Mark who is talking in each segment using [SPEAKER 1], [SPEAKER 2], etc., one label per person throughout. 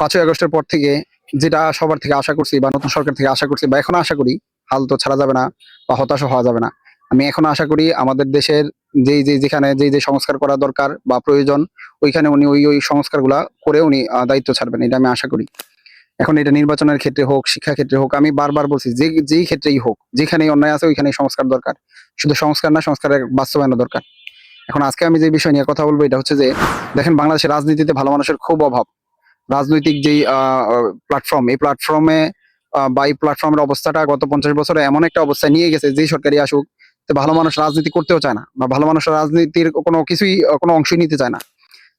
[SPEAKER 1] পাঁচই আগস্টের পর থেকে যেটা সবার থেকে আশা করছি বা নতুন সরকার থেকে আশা করছি বা এখনও আশা করি, হাল তো ছাড়া যাবে না বা হতাশ হওয়া যাবে না। আমি এখন আশা করি আমাদের দেশের যেই যে যেখানে যেই যে সংস্কার করা দরকার বা প্রয়োজন, ওইখানে উনি ওই ওই সংস্কারগুলা করে উনি দায়িত্ব ছাড়বেন, এটা আমি আশা করি। এখন এটা নির্বাচনের ক্ষেত্রে হোক, শিক্ষা ক্ষেত্রে হোক, আমি বারবার বলছি যে, যেই ক্ষেত্রেই হোক, যেখানেই অন্যায় আছে ওইখানেই সংস্কার দরকার। শুধু সংস্কার না, সংস্কারের বাস্তবায়ন দরকার। এখন আজকে আমি যে বিষয় নিয়ে কথা বলব, এটা হচ্ছে যে, দেখেন বাংলাদেশের রাজনীতিতে ভালো মানুষের খুব অভাব। রাজনৈতিক যেই প্ল্যাটফর্ম এই প্ল্যাটফর্মে বা এই প্ল্যাটফর্মের অবস্থাটা গত পঞ্চাশ বছরে এমন একটা অবস্থায় নিয়ে গেছে যেই সরকারি আসুক ভালো মানুষ রাজনীতি করতেও চায় না বা ভালো মানুষ রাজনীতির কোনো কিছুই, কোনো অংশই নিতে চায় না।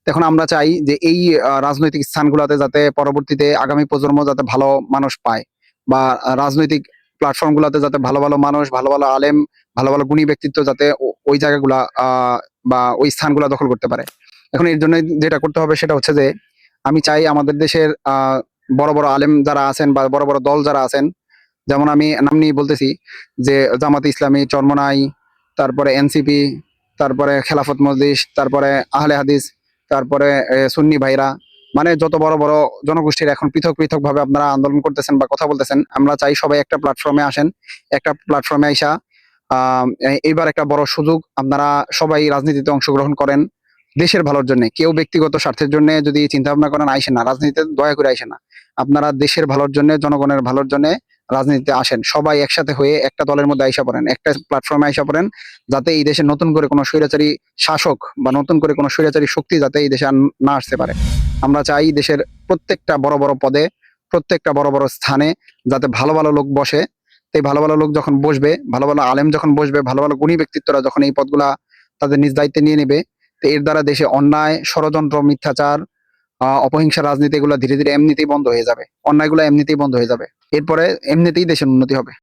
[SPEAKER 1] এখন আমরা চাই যে এই রাজনৈতিক স্থানগুলোতে যাতে পরবর্তীতে আগামী প্রজন্ম যাতে ভালো মানুষ পায় বা রাজনৈতিক প্ল্যাটফর্ম গুলাতে যাতে ভালো ভালো মানুষ, ভালো ভালো আলেম, ভালো ভালো গুণী ব্যক্তিত্ব যাতে ওই জায়গাগুলা বা ওই স্থানগুলা দখল করতে পারে। এখন এর জন্য যেটা করতে হবে সেটা হচ্ছে যে আমি চাই আমাদের দেশের বড় বড় আলেম যারা আছেন বা বড় বড় দল যারা আছেন, যেমন আমি নাম নিয়ে বলতেছি যে জামাত ইসলামী, চরমনাই, তারপরে এনসিপি, তারপরে খেলাফত মজলিস, তারপরে আহলে হাদিস, তারপরে সুন্নি ভাইরা মানে যত বড় বড় জনগোষ্ঠীর এখন পৃথক পৃথক ভাবে আপনারা আন্দোলন করতেছেন বা কথা বলতেছেন, আমরা চাই সবাই একটা প্ল্যাটফর্মে আসেন, একটা প্ল্যাটফর্মে আইসা এইবার একটা বড় সুযোগ আপনারা সবাই রাজনীতিতে অংশগ্রহণ করেন। দেশের ভালোর জন্য, কেউ ব্যক্তিগত স্বার্থের জন্য যদি চিন্তা ভাবনা করেন আইসেন না, রাজনীতিতে দয়া করে আইসেন না। আপনারা দেশের ভালোর জন্য, জনগণের ভালোর জন্য রাজনীতিতে আসেন। সবাই একসাথে হয়ে একটা দলের মধ্যে আইসা পড়েন, একটা প্ল্যাটফর্মে আইসা পড়েন, যাতে এই দেশে নতুন করে কোনো স্বৈরাচারী শাসক বা নতুন করে কোনো স্বৈরাচারী শক্তি যাতে এই দেশে না আসতে পারে। আমরা চাই দেশের প্রত্যেকটা বড় বড় পদে, প্রত্যেকটা বড় বড় স্থানে যাতে ভালো ভালো লোক বসে। তাই ভালো ভালো লোক যখন বসবে, ভালো ভালো আলেম যখন বসবে, ভালো ভালো গুণী ব্যক্তিত্বরা যখন এই পদগুলা তাদের নিজ দায়িত্বে নিয়ে নেবে এর দ্বারা দেশে অন্যায়, ষড়যন্ত্র, মিথ্যাচার অপহিংসা রাজনীতি এগুলো ধীরে ধীরে এমনিতেই বন্ধ হয়ে যাবে। অন্যায়গুলো এমনিতেই বন্ধ হয়ে যাবে। এরপরে এমনিতেই দেশের উন্নতি হবে।